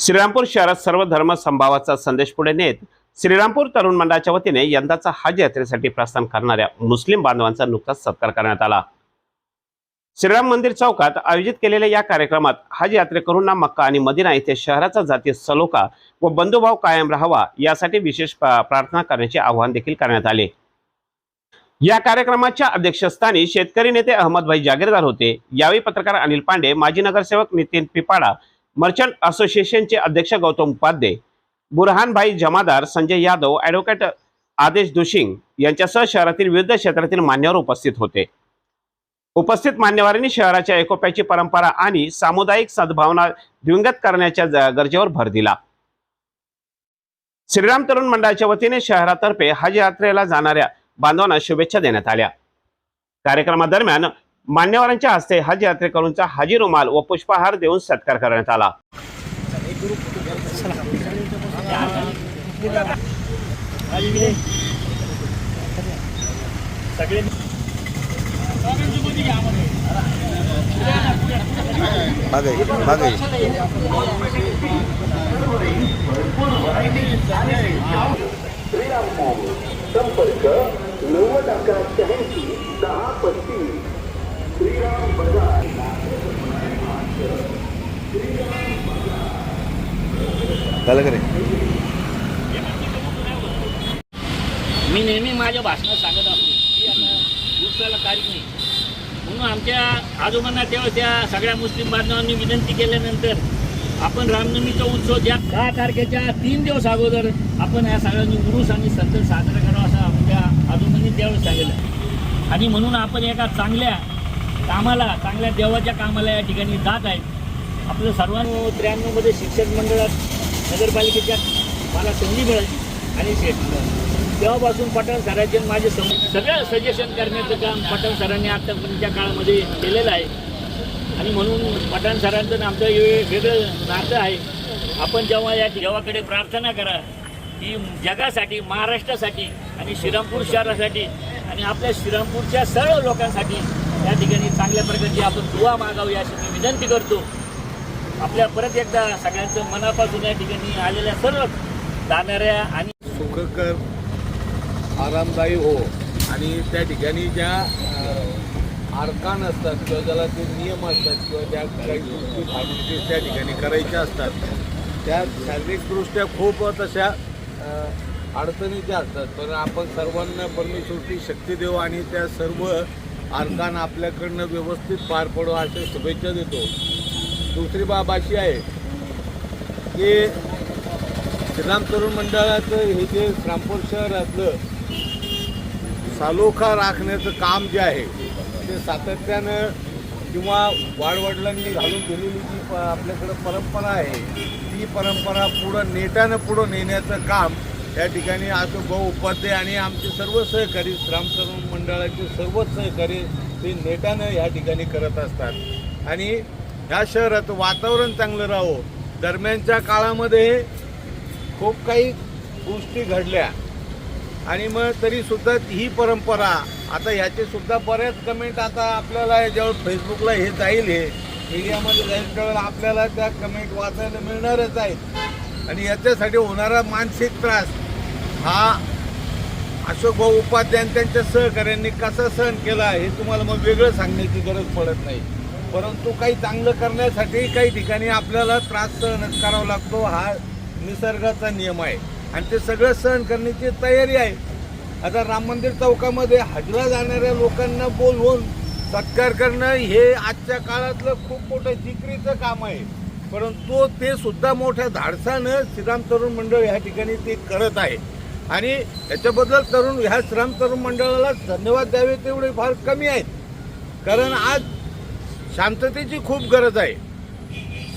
श्रीरामपूर शहरात सर्व धर्म संभावाचा संदेश पुढे नेत श्रीरामपूर तरुण मंडळाच्या वतीने यंदाचा हज यात्रेसाठी प्रस्थान करणाऱ्या मुस्लिम बांधवांचा नुकताच सत्कार करण्यात आला. श्रीराम मंदिर चौकात आयोजित केलेल्या या कार्यक्रमात हज यात्रेकरूंना मक्का आणि मदिना येथे शहराचा जातीय सलोखा व बंधुभाव कायम राहावा यासाठी विशेष प्रार्थना करण्याचे आवाहन देखील करण्यात आले. या कार्यक्रमाच्या अध्यक्षस्थानी शेतकरी नेते अहमदभाई जागीरदार होते. यावेळी पत्रकार अनिल पांडे माजी नगरसेवक नितीन पिपाडा मर्चंट असोसिएशनचे अध्यक्ष गौतम उपाध्ये बुरहानभाई जमादार संजय यादव ॲडव्होकेट आदेश दुशिंग यांच्यासह शहरातील विविध क्षेत्रातील मान्यवर उपस्थित होते. उपस्थित मान्यवरांनी शहराच्या एकोप्याची परंपरा आणि सामुदायिक सद्भावना द्विंगत करण्याच्या गरजेवर भर दिला. श्रीराम तरुण मंडळाच्या वतीने शहरातर्फे हज यात्रेला जाणाऱ्या बांधवांना शुभेच्छा देण्यात आल्या. कार्यक्रमादरम्यान मान्यवरांच्या हस्ते हज यात्रेकरूंचा हाजी रुमाल व पुष्पहार देऊन सत्कार करण्यात आला. झालं का रे? मी नेहमी माझ्या भाषणात सांगत असतो की आता दिवसाला तारीख नाही. म्हणून आमच्या आजोबांना तेव्हा त्या सगळ्या मुस्लिम बांधवांनी विनंती केल्यानंतर आपण रामनवमीचा उत्सव ज्या दहा तारखेच्या तीन दिवस अगोदर आपण या सगळ्यांनी उरूस आणि सत्तर साजरा करावा असं आमच्या आजोबांनी त्यावेळेस सांगितलं. आणि म्हणून आपण एका चांगल्या कामाला चांगल्या देवाच्या कामाला या ठिकाणी जात आहे. आपलं सर्वांना त्र्याण्णवमध्ये शिक्षण मंडळात नगरपालिकेच्या मला संधी मिळाली आणि तेव्हापासून पठाण सरांचे माझे सम सगळं सजेशन करण्याचं काम पठाण सरांनी आतापर्यंतच्या काळामध्ये केलेलं आहे. आणि म्हणून पठाण सरांचं आणि आमचं हे वेगळं नातं आहे. आपण जेव्हा या देवाकडे प्रार्थना करा की जगासाठी महाराष्ट्रासाठी आणि श्रीरामपूर शहरासाठी आणि आपल्या श्रीरामपूरच्या सर्व लोकांसाठी या ठिकाणी चांगल्या प्रकारची आपण दुवा मागावी अशी मी विनंती करतो. आपल्या परत एकदा सगळ्यांचं मनापासून या ठिकाणी आलेल्या सर्व जाणाऱ्या आणि सुखकर आरामदायी हो. आणि त्या ठिकाणी ज्या आरकान असतात किंवा ज्याला ते नियम असतात किंवा ज्या काही गोष्टी त्या ठिकाणी करायच्या असतात त्या शारीरिकदृष्ट्या खूप तशा अडचणीच्या असतात. पण आपण सर्वांना परमेश्वरची शक्ती देऊ आणि त्या सर्व आरकान आपल्याकडनं व्यवस्थित पार पडो अशा शुभेच्छा देतो. दुसरी बाब अशी आहे की श्रीराम तरुण मंडळाचं हे जे श्रामपूर शहरातलं सालोखा राखण्याचं काम जे आहे ते सातत्यानं किंवा वाडवडिलांनी घालून दिलेली जी प आपल्याकडं परंपरा आहे ती परंपरा पुढं नेटानं पुढं नेण्याचं काम या ठिकाणी असो भाऊ उपाध्याय आणि आमचे सर्व सहकारी श्राम तरुण मंडळाचे सर्वच सहकारी ते नेटानं या ठिकाणी करत असतात. आणि ह्या शहरात वातावरण चांगलं राहो दरम्यानच्या काळामध्ये खूप काही गोष्टी घडल्या. आणि मग तरीसुद्धा ही परंपरा आता ह्याचेसुद्धा बऱ्याच कमेंट आता आपल्याला याच्यावर फेसबुकला हे जाईल हे. मीडियामध्ये जाईल त्यावेळेला आपल्याला त्या कमेंट वाचायला मिळणारच आहेत आणि याच्यासाठी होणारा मानसिक त्रास हा अशोक भाऊ उपाध्याय त्यांच्या सहकाऱ्यांनी कसा सहन केला हे तुम्हाला मग वेगळं सांगण्याची गरज पडत नाही. परंतु काही चांगलं करण्यासाठी काही ठिकाणी आपल्याला त्रास सहन करावा लागतो. हा निसर्गाचा नियम आहे. आणि ते सगळं सहन करण्याची तयारी आहे. आता राम मंदिर चौकामध्ये हजरा जाणाऱ्या लोकांना बोलवून सत्कार करणं हे आजच्या काळातलं खूप मोठं जिकरीचं काम आहे. परंतु ते सुद्धा मोठ्या धाडसानं श्रीराम तरुण मंडळ ह्या ठिकाणी ते करत आहे. आणि याच्याबद्दल तरुण ह्या श्रीराम तरुण मंडळाला धन्यवाद द्यावे तेवढे फार कमी आहेत. कारण आज शांततेची खूप गरज आहे.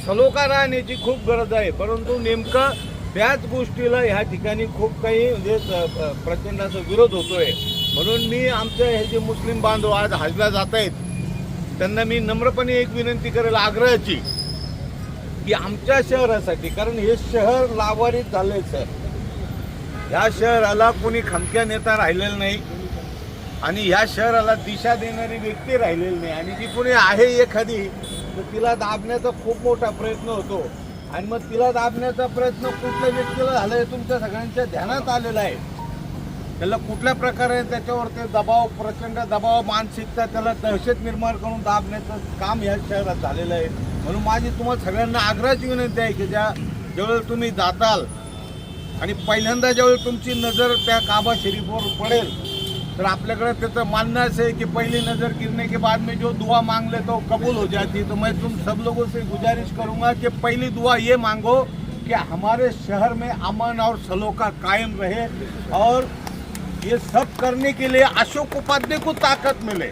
सलोखा राहण्याची खूप गरज आहे. परंतु नेमकं त्याच गोष्टीला ह्या ठिकाणी खूप काही म्हणजे प्रचंडाचा प्रचंड असा विरोध होतोय. म्हणून मी आमच्या हे जे मुस्लिम बांधव आज हजला जात आहेत त्यांना मी नम्रपणे एक विनंती करेल आग्रहाची की आमच्या शहरासाठी कारण हे शहर लावारीत झालंय सर. ह्या शहराला कोणी खमक्या नेता राहिलेला नाही. आणि ह्या शहराला दिशा देणारी व्यक्ती राहिलेली नाही. आणि जी कुणी आहे एखादी तर तिला दाबण्याचा खूप मोठा प्रयत्न होतो. आणि मग तिला दाबण्याचा प्रयत्न कुठल्या व्यक्तीला झाला हे तुमच्या सगळ्यांच्या ध्यानात आलेला आहे. त्याला कुठल्या प्रकारे त्याच्यावर ते दबाव प्रचंड दबाव मानसिकता त्याला दहशत निर्माण करून दाबण्याचं काम ह्या शहरात झालेलं आहे. म्हणून माझी तुम्हाला सगळ्यांना आग्रहाची विनंती आहे की ज्या ज्यावेळेस तुम्ही जाताल आणि पहिल्यांदा ज्यावेळेस तुमची नजर त्या काबा शरीफवर पडेल तर आपल्याकडे त्याचं मानणं असं है कि पहली नज़र गिरने के बाद में जो दुआ मांग ले तो कबूल हो जाती है। तो मैं तुम सब लोगों से गुजारिश करूँगा कि पहली दुआ ये मांगो कि हमारे शहर में अमन और सलोका कायम रहे और ये सब करने के लिए अशोक उपाध्याय को ताकत मिले।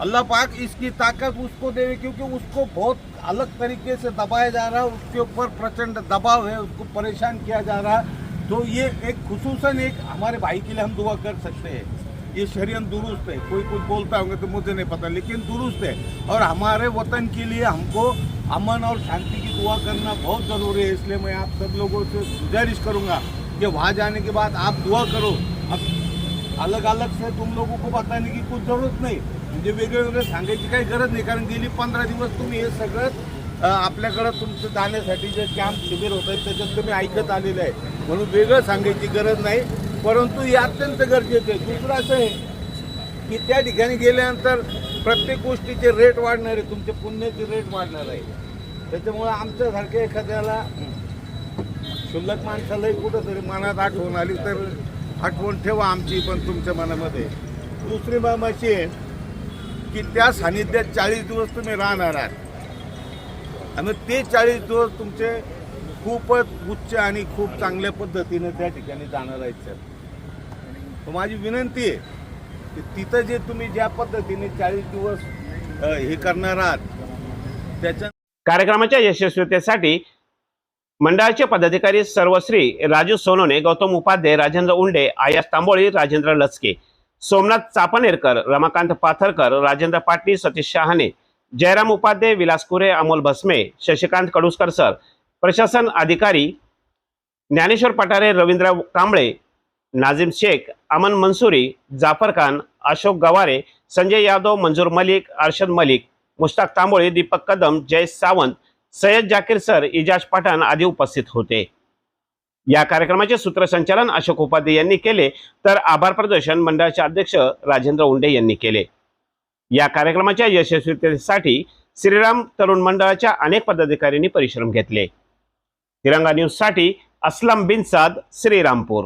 अल्लाह पाक इसकी ताकत उसको दे क्योंकि उसको बहुत अलग तरीके से दबाया जा रहा है उसके ऊपर प्रचंड दबाव है, उसको परेशान किया जा रहा है। तो ये एक खसूसन एक हमारे भाई के लिए हम दुआ कर सकते हैं। ये शरीयत दुरुस्त है। कोई कुछ बोलता होगा तो मुझे नहीं पता लेकिन दुरुस्त है। और हमारे वतन के लिए हमको अमन और शांति की दुआ करना बहुत ज़रूरी है। इसलिए मैं आप सब लोगों से गुजारिश करूँगा कि वहाँ जाने के बाद आप दुआ करो। अब अलग अलग से तुम लोगों को बताने की कुछ ज़रूरत नाही। म्हणजे वेगळे वेगळे सांगायची काही गरज नाही कारण गेली पंधरा दिवस तुम्ही हे सगळं अ, आपल्याकडं तुमचं जाण्यासाठी जे कॅम्प शिबिर होत आहेत त्याच्यात तुम्ही ऐकत आलेलं आहे. म्हणून वेगळं सांगायची गरज नाही. परंतु हे अत्यंत गरजेचं आहे. दुसरं असं आहे की त्या ठिकाणी गेल्यानंतर प्रत्येक गोष्टीचे रेट वाढणार आहे. तुमचे पुण्याचे रेट वाढणार आहे. त्याच्यामुळं आमच्यासारख्या एखाद्याला क्षुल्लक माणसालाही कुठंतरी मनात आठवण आली तर आठवण ठेवा आमची पण तुमच्या मनामध्ये. दुसरी बाब अशी आहे की त्या सानिध्यात चाळीस दिवस तुम्ही राहणार आहात. आणि ते चाळीस दिवस तुमचे खूपच उच्च आणि खूप चांगल्या पद्धतीने त्या ठिकाणी जाणार आहेत सर. माझी विनंती आहे की तिथं जे तुम्ही ज्या पद्धतीने चाळीस दिवस हे करणार आहात त्याच्या कार्यक्रमाच्या यशस्वीतेसाठी मंडळाचे पदाधिकारी सर्वश्री राजू सोनोने गौतम उपाध्याय राजेंद्र उंडे आयास तांबोळी राजेंद्र लचके सोमनाथ चापनेरकर रमाकांत पाथरकर राजेंद्र पाटील सतीश शहाणे जयराम उपाध्ये विलास कुरे अमोल भस्मे शशिकांत कडुसकर सर प्रशासन अधिकारी ज्ञानेश्वर पठारे रवींद्र कांबळे नाझिम शेख अमन मंसुरी जाफर खान अशोक गवारे संजय यादव मंजूर मलिक अर्शद मलिक मुश्ताक तांबोळे दीपक कदम जय सावंत सय्यद जाकीर सर इजाज पठाण आदी उपस्थित होते. या कार्यक्रमाचे सूत्रसंचालन अशोक उपाध्ये यांनी केले तर आभार प्रदर्शन मंडळाचे अध्यक्ष राजेंद्र उंडे यांनी केले. या कार्यक्रमाच्या यशस्वीतेसाठी श्रीराम तरुण मंडळाच्या अनेक पदाधिकाऱ्यांनी परिश्रम घेतले. तिरंगा न्यूजसाठी असलम बिनसाद श्रीरामपूर.